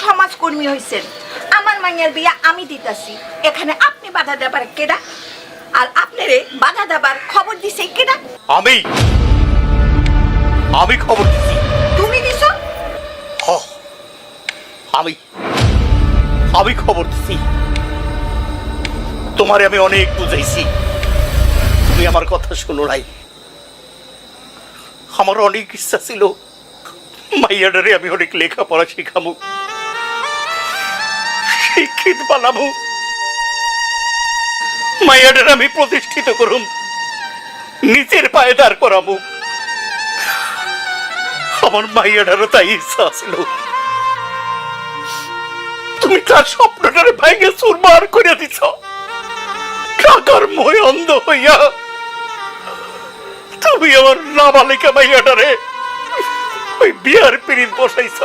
সমাজকর্মী হয়েছেন আমার মাইয়ার বিয়া আমি দিতাছি। এখানে আপনি বাধা দেবার কেডা? আর আপনারে বাধা দেবার খবর দিছে কেডা? আমি। আমি খবর দিছি। তুমি দিছো? হ। আমি। আমি খবর দিছি। তোমারে আমি অনেক বুঝাইছি। তুমি আমার কথা শুনো নাই। আমার অনেক ইচ্ছা ছিল মাইয়াডারে আমি অনেক লেখাপড়া শেখামু। শিক্ষিত বানামু মাইয়াডারে আমি প্রতিষ্ঠিত করুম। নিজের পায়ে দাঁড় করাবো আমার মাইয়াডারও তাই ইচ্ছা ছিল তুমি তার স্বপ্নটারে ভেঙে চুরমার করে দিছ। টাকার মই অন্ধ হইয়া। তুমি আমার নাবালিকা মাইয়াটারে ওই বিয়ার পিড়িত বসাইছ।